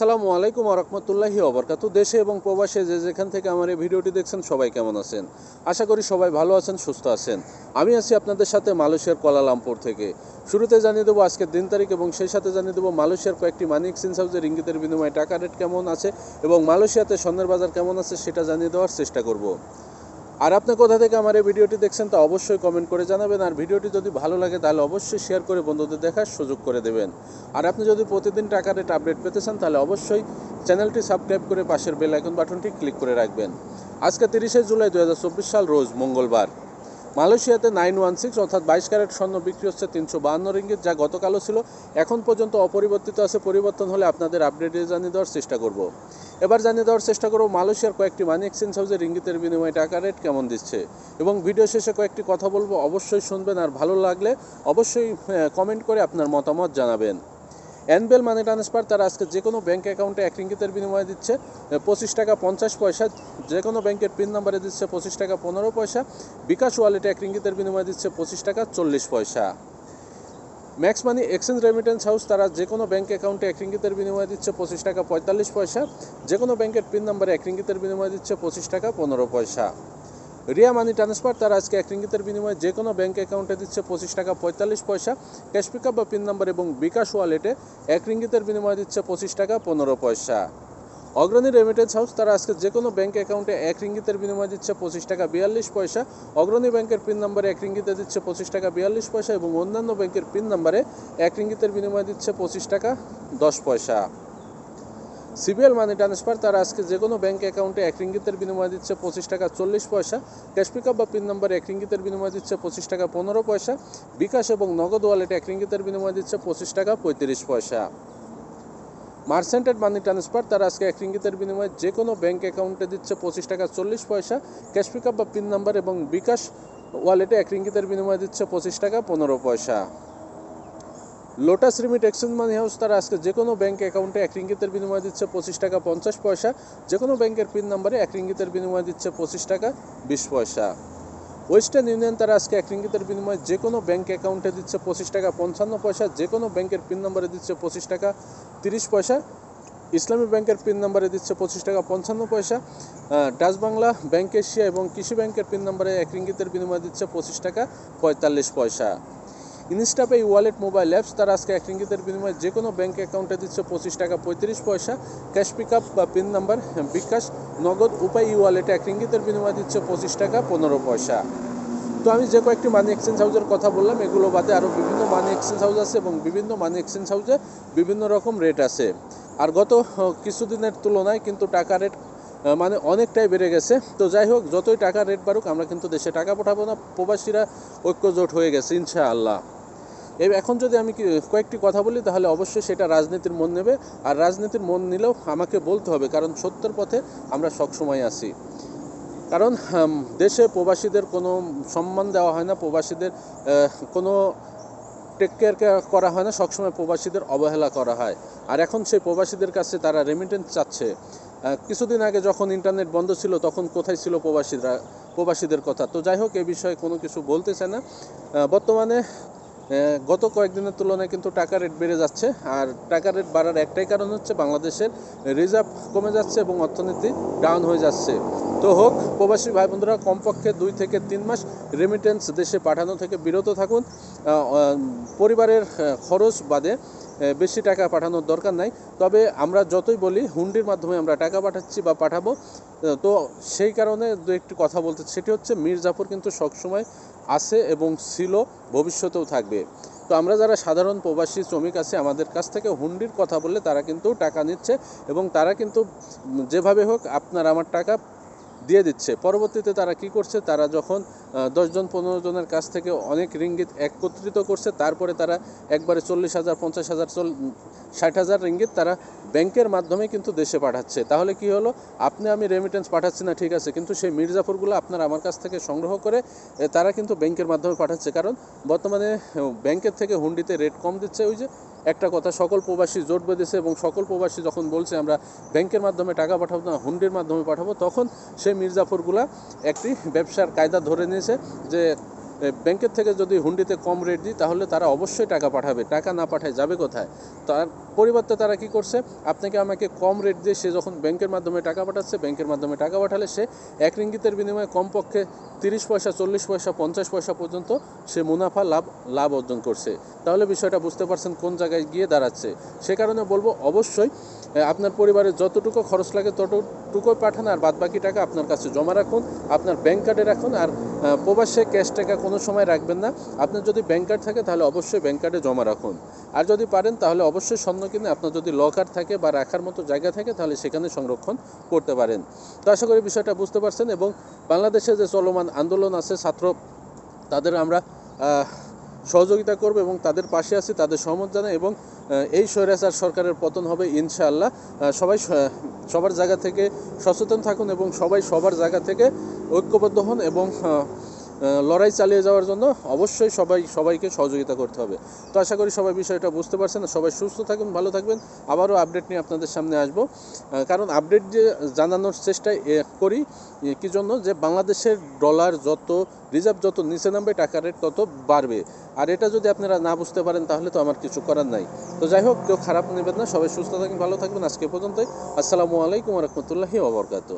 আসসালামু আলাইকুম রহমতুল্লাহি অবরকাত দেশে এবং প্রবাসে যে যেখান থেকে আমার এই ভিডিওটি দেখছেন, সবাই কেমন আছেন? আশা করি সবাই ভালো আছেন, সুস্থ আছেন। আমি আছি আপনাদের সাথে মালয়েশিয়ার কোয়ালালামপুর থেকে। শুরুতে জানিয়ে দেবো আজকের দিন তারিখ এবং সেই সাথে জানিয়ে দেবো মালয়েশিয়ার কয়েকটি মানিক এক্সচেঞ্জ হাউসের ইঙ্গিতের বিনিময়ে টাকা রেট কেমন আছে এবং মালয়েশিয়াতে স্বর্ণের বাজার কেমন আছে সেটা জানিয়ে দেওয়ার চেষ্টা করব। আর আপনি কোথা থেকে আমার এই ভিডিওটি দেখছেন তা অবশ্যই কমেন্ট করে জানাবেন। আর ভিডিওটি যদি ভালো লাগে, তাহলে অবশ্যই শেয়ার করে বন্ধুদের দেখার সুযোগ করে দেবেন। আর আপনি যদি প্রতিদিন টাকা রেট আপডেট পেতে চান, তাহলে অবশ্যই চ্যানেলটি সাবস্ক্রাইব করে পাশের বেল আইকন বাটনটি ক্লিক করে রাখবেন। আজকে তিরিশে জুলাই দু হাজার চব্বিশ সাল, রোজ মঙ্গলবার। মালয়েশিয়াতে নাইন ওয়ান সিক্স অর্থাৎ বাইশ ক্যারেট স্বর্ণ বিক্রি হচ্ছে তিনশো বাহান্ন রিঙ্গিত, যা গতকালও ছিল। এখন পর্যন্ত অপরিবর্তিত আছে, পরিবর্তন হলে আপনাদের আপডেটে জানিয়ে দেওয়ার চেষ্টা করব। এবার জানিয়ে দেওয়ার চেষ্টা করব মালয়েশিয়ার কয়েকটি মানি এক্সচেঞ্জ হাউসে রিঙ্গিতের বিনিময়ে টাকা রেট কেমন দিচ্ছে। এবং ভিডিও শেষে কয়েকটি কথা বলব, অবশ্যই শুনবেন, আর ভালো লাগলে অবশ্যই কমেন্ট করে আপনার মতামত জানাবেন। অ্যানবেল মানি ট্রান্সফার, তারা আজকে যে কোনো ব্যাঙ্ক অ্যাকাউন্টে এক রিঙ্গিতের বিনিময়ে দিচ্ছে পঁচিশ টাকা পঞ্চাশ পয়সা, যে কোনো ব্যাংকের পিন নাম্বারে দিচ্ছে পঁচিশ টাকা পনেরো পয়সা, বিকাশ ওয়ালেটে এক রিঙ্গিতের বিনিময়ে দিচ্ছে পঁচিশ টাকা চল্লিশ পয়সা। Max money exchange remittance house, তারা যে কোনো ব্যাঙ্ক অ্যাকাউন্টে এক রিঙ্গিতের বিনিময়ে দিচ্ছে পঁচিশ টাকা পঁয়তাল্লিশ পয়সা, যে কোনো ব্যাংকের পিন নাম্বারে এক রিঙ্গিতের বিনিময়ে দিচ্ছে পঁচিশ টাকা পনেরো পয়সা। রিয়া মানি ট্রান্সফার, তারা আজকে এক রিঙ্গিতের বিনিময়ে যে কোনো ব্যাঙ্ক অ্যাকাউন্টে দিচ্ছে পঁচিশ টাকা পঁয়তাল্লিশ পয়সা। ক্যাশ পিকআপ বা পিন নাম্বার এবং বিকাশ ওয়ালেটে এক রিঙ্গিতের বিনিময়ে দিচ্ছে পঁচিশ টাকা পনেরো পয়সা। অগ্রণী রেমিটেন্স হাউস তারা আজকে যে কোনো ব্যাঙ্ক অ্যাকাউন্টে এক রিঙ্গিতের বিনিময়ে দিচ্ছে পঁচিশ টাকা বিয়াল্লিশ পয়সা। অগ্রণী ব্যাংকের পিন নাম্বারে এক রিঙ্গিতে দিচ্ছে পঁচিশ টাকা বিয়াল্লিশ পয়সা এবং অন্যান্য ব্যাংকের পিন নাম্বারে এক রিঙ্গিতের বিনিময়ে দিচ্ছে পঁচিশ টাকা দশ পয়সা। সিবিএল মানি ট্রান্সফার তারা আজকে যে কোনো ব্যাঙ্ক অ্যাকাউন্টে এক রিঙ্গিতের বিনিময় দিচ্ছে পঁচিশ টাকা চল্লিশ পয়সা। ক্যাশ পিকআপ বা পিন নাম্বার এক রিঙ্গিতের বিনিময় দিচ্ছে পঁচিশ টাকা পনেরো পয়সা। বিকাশ এবং নগদ ওয়ালেটে এক রিঙ্গিতের বিনিময় দিচ্ছে পঁচিশ টাকা পঁয়ত্রিশ পয়সা। মার্সেন্টেড মানি ট্রান্সফার তারা আজকে এক রিঙ্গিতের বিনিময়ে যে কোনো ব্যাঙ্ক অ্যাকাউন্টে দিচ্ছে পঁচিশ টাকা চল্লিশ পয়সা। ক্যাশ পিকআপ বা পিন নাম্বার এবং বিকাশ ওয়ালেটে এক রিঙ্গিতের বিনিময়ে দিচ্ছে পঁচিশ টাকা পনেরো পয়সা। Lotus remit exchange money house তারা আজকে যে কোনো ব্যাঙ্ক অ্যাকাউন্টে এক রিঙ্গিতের বিনিময় দিচ্ছে পঁচিশ টাকা পঞ্চাশ পয়সা। যে কোনো ব্যাংকের পিন নাম্বারে এক রিঙ্গিতের বিনিময় দিচ্ছে পঁচিশ টাকা বিশ পয়সা। ওয়েস্টার্ন ইউনিয়ন তারা আজকে এক রিঙ্গিতের বিনিময়ে যে কোনো ব্যাঙ্ক অ্যাকাউন্টে দিচ্ছে পঁচিশ টাকা পঞ্চান্ন পয়সা, যে কোনো ব্যাংকের পিন নাম্বারে দিচ্ছে পঁচিশ টাকা তিরিশ পয়সা। ইসলামী ব্যাংকের পিন নাম্বারে দিচ্ছে পঁচিশ টাকা পঞ্চান্ন পয়সা। ডাচ বাংলা ব্যাংক এশিয়া এবং কৃষি ব্যাংকের পিন নাম্বারে এক রিঙ্গিতের বিনিময়ে দিচ্ছে পঁচিশ টাকা পঁয়তাল্লিশ পয়সা। ইনস্টাপে এই ওয়ালেট মোবাইল অ্যাপস তারা আজকে এক রিঙ্গিতের বিনিময়ে যে কোনো ব্যাঙ্ক অ্যাকাউন্টে দিচ্ছে পঁচিশ টাকা পঁয়ত্রিশ পয়সা। ক্যাশ পিকআপ বা পিন নাম্বার বিকাশ, নগদ, উপায় ই ওয়ালেটে এক রিঙ্গিতের বিনিময়ে দিচ্ছে পঁচিশ টাকা পনেরো পয়সা। তো আমি যে কয়েকটি মানি এক্সচেঞ্জ হাউসের কথা বললাম, এগুলো বাদে আরও বিভিন্ন মানি এক্সচেঞ্জ হাউস আছে এবং বিভিন্ন মানি এক্সচেঞ্জ হাউসে বিভিন্ন রকম রেট আছে। আর গত কিছুদিনের তুলনায় কিন্তু টাকা রেট মানে অনেকটাই বেড়ে গেছে। তো যাই হোক, যতই টাকার রেট বাড়ুক, আমরা কিন্তু দেশে টাকা পাঠাবো না। প্রবাসীরা ঐক্যজোট হয়ে গেছে, ইনশাআল্লাহ। এখন যদি আমি কয়েকটি কথা বলি, তাহলে অবশ্যই সেটা রাজনীতির মন নেবে। আর রাজনীতির মন নিলেও আমাকে বলতে হবে, কারণ সত্যের পথে আমরা সবসময় আছি। কারণ দেশে প্রবাসীদের কোনো সম্মান দেওয়া হয় না, প্রবাসীদের কোনো টেক কেয়ার করা হয় না, সবসময় প্রবাসীদের অবহেলা করা হয়। আর এখন সেই প্রবাসীদের কাছে তারা রেমিটেন্স চাচ্ছে। কিছুদিন আগে যখন ইন্টারনেট বন্ধ ছিল, তখন কোথায় ছিল প্রবাসীরা, প্রবাসীদের কথা? তো যাই হোক, এ বিষয়ে কোনো কিছু বলতে চায় না বর্তমানে গত কয়েকদিনের তুলনায় কিন্তু টাকা রেট বেড়ে যাচ্ছে। আর টাকা রেট বাড়ার একটাই কারণ হচ্ছে বাংলাদেশের রিজার্ভ কমে যাচ্ছে এবং অর্থনীতি ডাউন হয়ে যাচ্ছে। তো হোক, প্রবাসী ভাই বন্ধুরা কমপক্ষে দুই থেকে তিন মাস রেমিটেন্স দেশে পাঠানো থেকে বিরত থাকুন। পরিবারের খরচ বাদে বেশি টাকা পাঠানোর দরকার নাই। তবে আমরা যতই বলি, হুন্ডির মাধ্যমে আমরা টাকা পাঠাচ্ছি বা পাঠাবো তো সেই কারণে দু একটি কথা বলতে সেটি হচ্ছে মীর জাফর কিন্তু সবসময় আছে এবং ছিল, ভবিষ্যতেও থাকবে। তো আমরা যারা সাধারণ প্রবাসী শ্রমিক আছে, আমাদের কাছ থেকে হুন্ডির কথা বললে তারা কিন্তু টাকা নিচ্ছে এবং তারা কিন্তু যেভাবে হোক আপনার আমার টাকা দিয়ে দিচ্ছে। পরবর্তীতে তারা কি করছে? তারা যখন দশজন, পনেরো জনের কাছ থেকে অনেক রিঙ্গিত একত্রিত করছে, তারপরে তারা একবারে চল্লিশ হাজার, পঞ্চাশ হাজার, চল, ষাট হাজার রিঙ্গিত তারা ব্যাংকের মাধ্যমে কিন্তু দেশে পাঠাচ্ছে। তাহলে কি হলো? আপনি আমি রেমিটেন্স পাঠাচ্ছি না, ঠিক আছে, কিন্তু সেই মির্জাফরগুলো আপনার আমার কাছ থেকে সংগ্রহ করে তারা কিন্তু ব্যাংকের মাধ্যমে পাঠাচ্ছে। কারণ বর্তমানে ব্যাংকের থেকে হুন্ডিতে রেট কম দিচ্ছে। ওই যে একটা কথা, সকল প্রবাসী জোট বেঁধেছে এবং সকল প্রবাসী যখন বলছে আমরা ব্যাংকের মাধ্যমে টাকা পাঠাবো না হুন্ডির মাধ্যমে পাঠাবো, তখন সেই মির্জাফরগুলা একটি ব্যবসার কায়দা ধরে নিয়েছে যে ব্যাংকের থেকে যদি হুন্ডিতে কম রেট দিই, তাহলে তারা অবশ্যই টাকা পাঠাবে। টাকা না পাঠায় যাবে কোথায়? তার পরিবর্তে তারা কি করছে? আপনাকে আমাকে কম রেট দিয়ে সে যখন ব্যাংকের মাধ্যমে টাকা পাঠাচ্ছে, ব্যাংকের মাধ্যমে টাকা পাঠালে সে এক রিঙ্গিতের বিনিময়ে কমপক্ষে তিরিশ পয়সা, চল্লিশ পয়সা, পঞ্চাশ পয়সা পর্যন্ত সে মুনাফা লাভ লাভ অর্জন করছে। তাহলে বিষয়টা বুঝতে পারছেন কোন জায়গায় গিয়ে দাঁড়াচ্ছে। সে কারণে বলব, অবশ্যই আপনার পরিবারের যতটুকু খরচ লাগে ততটুকুই পাঠান আর বাদ বাকি টাকা আপনার কাছে জমা রাখুন, আপনার ব্যাংক কার্ডে রাখুন আর প্রবাসে ক্যাশ টাকা কোনো সময় রাখবেন না। আপনার যদি ব্যাংক কার্ড থাকে তাহলে অবশ্যই ব্যাংক কার্ডে জমা রাখুন। আর যদি পারেন তাহলে অবশ্যই স্বর্ণ কিনে আপনার যদি লকার থাকে বা রাখার মতো জায়গা থাকে তাহলে সেখানে সংরক্ষণ করতে পারেন। তো আশা করি বিষয়টা বুঝতে পারছেন এবং বাংলাদেশে যে চলমান আন্দোলন আছে ছাত্র, তাদের আমরা সহযোগিতা করবে এবং তাদের পাশে আছি, তাদের সহমত জানাই এবং এই স্বৈরাচার সরকারের পতন হবে ইনশাআল্লাহ। সবাই সবার জায়গা থেকে সচেতন থাকুন এবং সবাই সবার জায়গা থেকে ঐক্যবদ্ধ হন এবং লড়াই চালিয়ে যাওয়ার জন্য অবশ্যই সবাই, সবাইকে সহযোগিতা করতে হবে। তো আশা করি সবাই বিষয়টা বুঝতে পারছেন। সবাই সুস্থ থাকবেন ভালো থাকবেন। আবারও আপডেট নিয়ে আপনাদের সামনে আসব। কারণ আপডেট যে জানানোর চেষ্টা করি কি জন্য? যে বাংলাদেশের ডলার যত রিজার্ভ যত নিচে নামবে, টাকা রেট তত বাড়বে। আর এটা যদি আপনারা না বুঝতে পারেন, তাহলে তো আমার কিছু করার নাই। তো যাই হোক, কেউ খারাপ নেবেন না। সবাই সুস্থ থাকুন, ভালো থাকবেন। আজকে পর্যন্তই। আসসালামু আলাইকুম রহমতুল্লাহি ওবরকাত